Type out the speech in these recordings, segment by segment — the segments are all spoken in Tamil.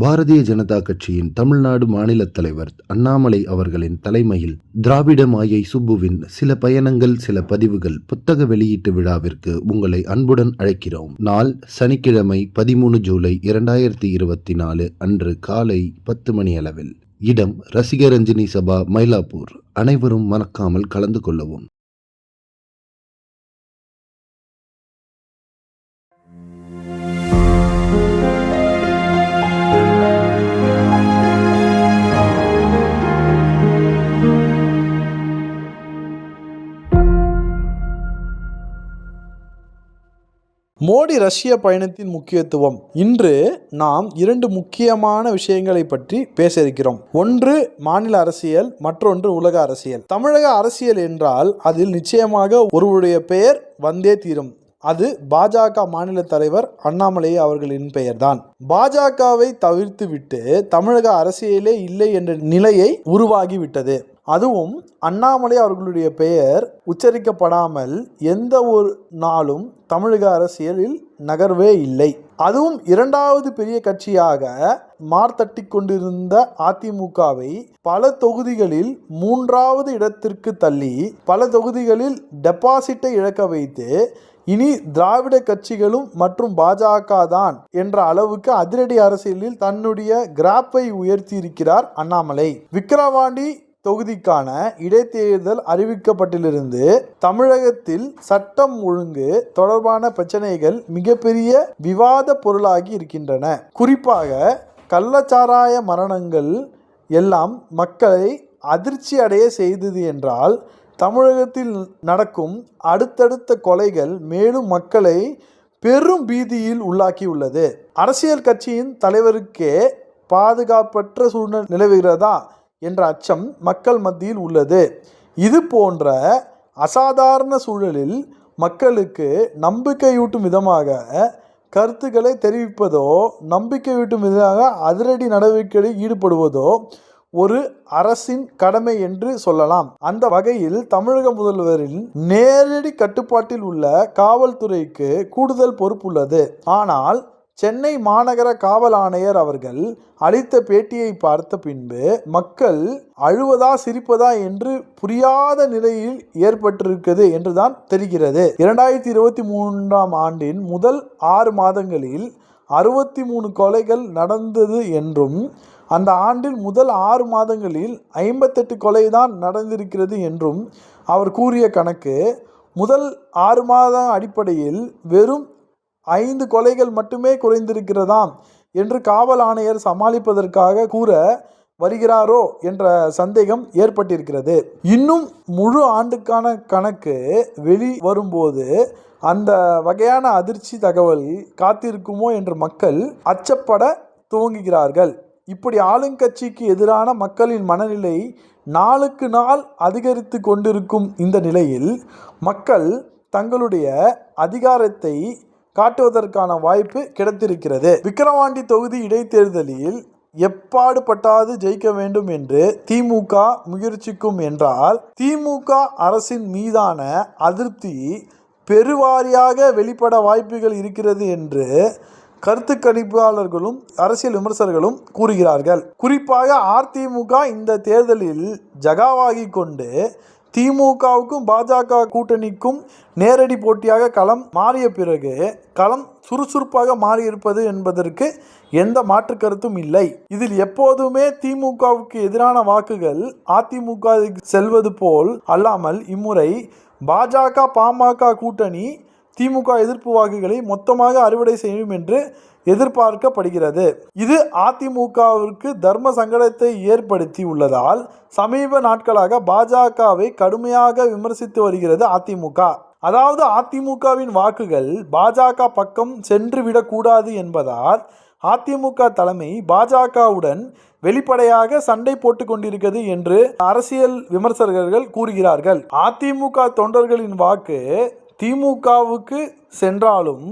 பாரதிய ஜனதா கட்சியின் தமிழ்நாடு மாநில தலைவர் அண்ணாமலை அவர்களின் தலைமையில் திராவிட மாயை சுப்புவின் சில பயணங்கள் சில பதிவுகள் புத்தக வெளியீட்டு விழாவிற்கு உங்களை அன்புடன் அழைக்கிறோம். நாள் சனிக்கிழமை பதிமூணு ஜூலை இரண்டாயிரத்தி இருபத்தி நாலு அன்று காலை பத்து மணி அளவில். இடம் ரசிகரஞ்சினி சபா மயிலாப்பூர். அனைவரும் மறக்காமல் கலந்து கொள்ளவும். மோடி ரஷ்ய பயணத்தின் முக்கியத்துவம். இன்று நாம் இரண்டு முக்கியமான விஷயங்களை பற்றி பேச இருக்கிறோம் ஒன்று மாநில அரசியல் மற்றொன்று உலக அரசியல். தமிழக அரசியல் என்றால் அதில் நிச்சயமாக ஒருவருடைய பெயர் வந்தே தீரும். அது பாஜக மாநில தலைவர் அண்ணாமலை அவர்களின் பெயர்தான். பாஜகவை தவிர்த்துவிட்டு தமிழக அரசியலே இல்லை என்ற நிலையை உருவாகிவிட்டது. அதுவும் அண்ணாமலை அவர்களுடைய பெயர் உச்சரிக்கப்படாமல் எந்த ஒரு நாளும் தமிழக அரசியலில் நகர்வே இல்லை. அதுவும் இரண்டாவது பெரிய கட்சியாக மார்த்தட்டி கொண்டிருந்த அதிமுகவை பல தொகுதிகளில் மூன்றாவது இடத்திற்கு தள்ளி பல தொகுதிகளில் டெபாசிட்டை இழக்க வைத்து இனி திராவிட கட்சிகளும் மற்றும் பாஜக தான் என்ற அளவுக்கு அதிரடி அரசியலில் தன்னுடைய கிராப்பை உயர்த்தி இருக்கிறார் அண்ணாமலை. விக்கிரவாண்டி தொகுதிக்கான இடைத்தேர்தல் அறிவிக்கப்பட்டிலிருந்து தமிழகத்தில் சட்டம் ஒழுங்கு தொடர்பான பிரச்சனைகள் மிகப்பெரிய விவாத பொருளாகி இருக்கின்றன. குறிப்பாக கள்ளச்சாராய மரணங்கள் எல்லாம் மக்களை அதிர்ச்சி அடைய செய்தது என்றால் தமிழகத்தில் நடக்கும் அடுத்தடுத்த கொலைகள் மேலும் மக்களை பெரும் பீதியில் உள்ளாக்கியுள்ளது. அரசியல் கட்சியின் தலைவருக்கே பாதுகாப்பற்ற சூழ்நிலை நிலவுகிறதா? என்ற அச்சம் மக்கள் மத்தியில் உள்ளது. இது போன்ற அசாதாரண சூழலில் மக்களுக்கு நம்பிக்கையூட்டும் விதமாக கருத்துக்களை தெரிவிப்பதோ நம்பிக்கையூட்டும் விதமாக அதிரடி நடவடிக்கைகளில் ஈடுபடுவதோ ஒரு அரசின் கடமை என்று சொல்லலாம். அந்த வகையில் தமிழக முதல்வரின் நேரடி கட்டுப்பாட்டில் உள்ள காவல்துறைக்கு கூடுதல் பொறுப்புள்ளது. ஆனால் சென்னை மாநகர காவல் ஆணையர் அவர்கள் அளித்த பேட்டியை பார்த்த பின்பு மக்கள் அழுவதா சிரிப்பதா என்று புரியாத நிலையில் ஏற்பட்டிருக்கிறது என்றுதான் தெரிகிறது. இரண்டாயிரத்தி இருபத்தி மூன்றாம் ஆண்டின் முதல் ஆறு மாதங்களில் அறுபத்தி மூணு கொலைகள் நடந்தது என்றும் அந்த ஆண்டில் முதல் ஆறு மாதங்களில் ஐம்பத்தெட்டு கொலை தான் நடந்திருக்கிறது என்றும் அவர் கூறிய கணக்கு முதல் ஆறு மாத அடிப்படையில் வெறும் ஐந்து கொலைகள் மட்டுமே குறைந்திருக்கிறதாம் என்று காவல் ஆணையர் சமாளிப்பதற்காக கூற வருகிறாரோ என்ற சந்தேகம் ஏற்பட்டிருக்கிறது. இன்னும் முழு ஆண்டுக்கான கணக்கு வெளி வரும்போது அந்த வகையான அதிர்ச்சி தகவல் காத்திருக்குமோ என்று மக்கள் அச்சப்பட துவங்குகிறார்கள். இப்படி ஆளுங்கட்சிக்கு எதிரான மக்களின் மனநிலை நாளுக்கு நாள் அதிகரித்து கொண்டிருக்கும் இந்த நிலையில் மக்கள் தங்களுடைய அதிகாரத்தை காட்டுவதற்கான வாய்ப்பு கிடைத்திருக்கிறது. விக்கிரவாண்டி தொகுதி இடைத்தேர்தலில் எப்பாடுபட்டாது ஜெயிக்க வேண்டும் என்று திமுக முயற்சிக்கும் என்றால் திமுக அரசின் மீதான அதிருப்தி பெருவாரியாக வெளிப்பட வாய்ப்புகள் இருக்கிறது என்று கருத்து கணிப்பாளர்களும் அரசியல் விமர்சகர்களும் கூறுகிறார்கள். குறிப்பாக அதிமுக இந்த தேர்தலில் ஜகாவாகி கொண்டு திமுகவுக்கும் பாஜக கூட்டணிக்கும் நேரடி போட்டியாக களம் மாறிய பிறகு களம் சுறுசுறுப்பாக மாறியிருப்பது என்பதற்கு எந்த மாற்று கருத்தும் இல்லை. இதில் எப்போதுமே திமுகவுக்கு எதிரான வாக்குகள் அதிமுக செல்வது போல் அல்லாமல் இம்முறை பாஜக பாமக கூட்டணி திமுக எதிர்ப்பு வாக்குகளை மொத்தமாக அறுவடை செய்யும் என்று எதிர்பார்க்கப்படுகிறது. இது அதிமுகவிற்கு தர்ம சங்கடத்தை ஏற்படுத்தி உள்ளதால் சமீப நாட்களாக பாஜகவை கடுமையாக விமர்சித்து வருகிறது அதிமுக. அதாவது அதிமுகவின் வாக்குகள் பாஜக பக்கம் சென்று விடக்கூடாது என்பதால் அதிமுக தலைமை பாஜகவுடன் வெளிப்படையாக சண்டை போட்டு கொண்டிருக்கிறது என்று அரசியல் விமர்சகர்கள் கூறுகிறார்கள். அதிமுக தொண்டர்களின் வாக்கு திமுகவுக்கு சென்றாலும்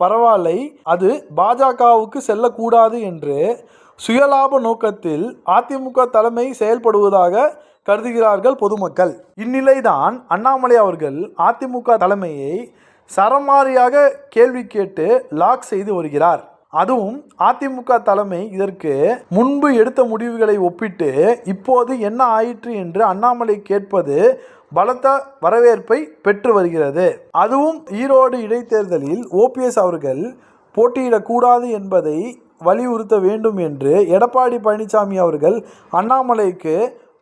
பரவாயில்லை அது பாஜகவுக்கு செல்லக்கூடாது என்று சுயலாப நோக்கத்தில் அதிமுக தலைமை செயல்படுவதாக கருதுகிறார்கள் பொதுமக்கள். இந்நிலைதான் அண்ணாமலை அவர்கள் அதிமுக தலைமையை சரமாரியாக கேள்வி கேட்டு லாக் செய்து வருகிறார். அதுவும் அதிமுக தலைமை இதற்கு முன்பு எடுத்த முடிவுகளை ஒப்பிட்டு இப்போது என்ன ஆயிற்று என்று அண்ணாமலை கேட்பது பலத்த வரவேற்பை பெற்று வருகிறது. அதுவும் ஈரோடு இடைத்தேர்தலில் ஓபிஎஸ் அவர்கள் போட்டியிடக்கூடாது என்பதை வலியுறுத்த வேண்டும் என்று எடப்பாடி பழனிசாமி அவர்கள் அண்ணாமலைக்கு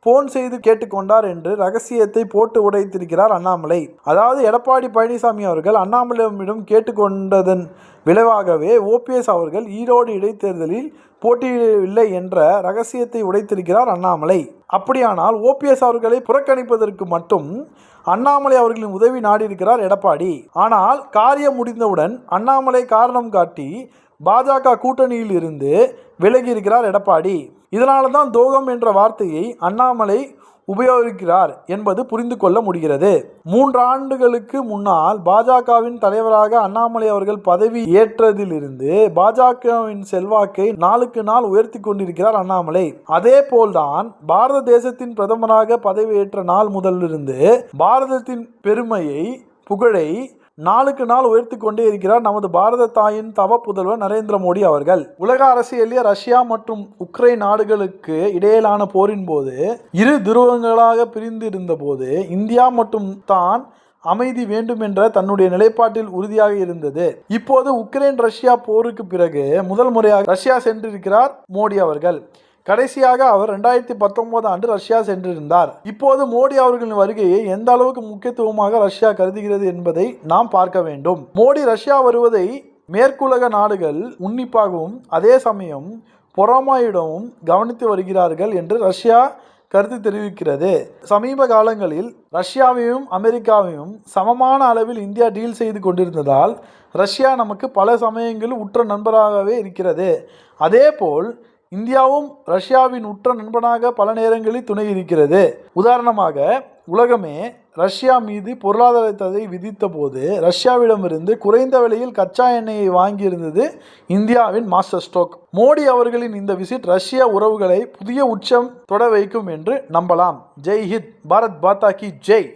போன் செய்து கேட்டுக்கொண்டார் என்று ரகசியத்தை போட்டு உடைத்திருக்கிறார் அண்ணாமலை. அதாவது எடப்பாடி பழனிசாமி அவர்கள் அண்ணாமலையிடம் கேட்டுக்கொண்டதன் விளைவாகவே ஓபிஎஸ் அவர்கள் ஈரோடு இடைத்தேர்தலில் போட்டியிடவில்லை என்ற ரகசியத்தை உடைத்திருக்கிறார் அண்ணாமலை. அப்படியானால் ஓபிஎஸ் அவர்களை புறக்கணிப்பதற்கு மட்டும் அண்ணாமலை அவர்களின் உதவி நாடியிருக்கிறார் எடப்பாடி. ஆனால் காரியம் முடிந்தவுடன் அண்ணாமலை காரணம் காட்டி பாஜக கூட்டணியில் இருந்து விலகி இருக்கிறார் எடப்பாடி. இதனால தான் துரோகம் என்ற வார்த்தையை அண்ணாமலை உபயோகிக்கிறார் என்பது புரிந்து கொள்ள முடிகிறது. மூன்று ஆண்டுகளுக்கு முன்னால் பாஜகவின் தலைவராக அண்ணாமலை அவர்கள் பதவி ஏற்றதிலிருந்து பாஜகவின் செல்வாக்கை நாளுக்கு நாள் உயர்த்தி கொண்டிருக்கிறார் அண்ணாமலை. அதே போல்தான் பாரத தேசத்தின் பிரதமராக பதவியேற்ற நாள் முதலிருந்து பாரதத்தின் பெருமையை புகழை நாளுக்கு நாள் உயர்த்தி கொண்டே இருக்கிறார் நமது பாரத தாயின் தவ புதல்வர் நரேந்திர மோடி அவர்கள். உலக அரசியலில் ரஷ்யா மற்றும் உக்ரைன் நாடுகளுக்கு இடையிலான போரின் போது இரு துருவங்களாக பிரிந்து இருந்த போது இந்தியா மற்றும் தான் அமைதி வேண்டும் என்ற தன்னுடைய நிலைப்பாட்டில் உறுதியாக இருந்தது. இப்போது உக்ரைன் ரஷ்யா போருக்கு பிறகு முதல் முறையாக ரஷ்யா சென்றிருக்கிறார் மோடி அவர்கள். கடைசியாக அவர் ரெண்டாயிரத்தி பத்தொன்பது ஆண்டு ரஷ்யா சென்றிருந்தார். இப்போது மோடி அவர்களின் வருகையை எந்த அளவுக்கு முக்கியத்துவமாக ரஷ்யா கருதுகிறது என்பதை நாம் பார்க்க வேண்டும். மோடி ரஷ்யா வருவதை மேற்குலக நாடுகள் உன்னிப்பாகவும் அதே சமயம் பொறாமையிடமும் கவனித்து வருகிறார்கள் என்று ரஷ்யா கருத்து தெரிவிக்கிறது. சமீப காலங்களில் ரஷ்யாவையும் அமெரிக்காவையும் சமமான அளவில் இந்தியா டீல் செய்து கொண்டிருந்ததால் ரஷ்யா நமக்கு பல சமயங்களில் உற்ற நண்பராகவே இருக்கிறது. அதேபோல் இந்தியாவும் ரஷ்யாவின் உற்ற நண்பனாக பல நேரங்களில் துணை இருக்கிறது. உதாரணமாக உலகமே ரஷ்யா மீது பொருளாதார தடை விதித்த போது ரஷ்யாவிடமிருந்து குறைந்த விலையில் கச்சா எண்ணெயை வாங்கியிருந்தது இந்தியாவின் மாஸ்டர் ஸ்ட்ரோக் மோடி அவர்களின் இந்த விசிட் ரஷ்ய உறவுகளை புதிய உச்சம் தொட வைக்கும் என்று நம்பலாம். ஜெய் ஹித் பாரத் பாத்தா கி ஜெய்.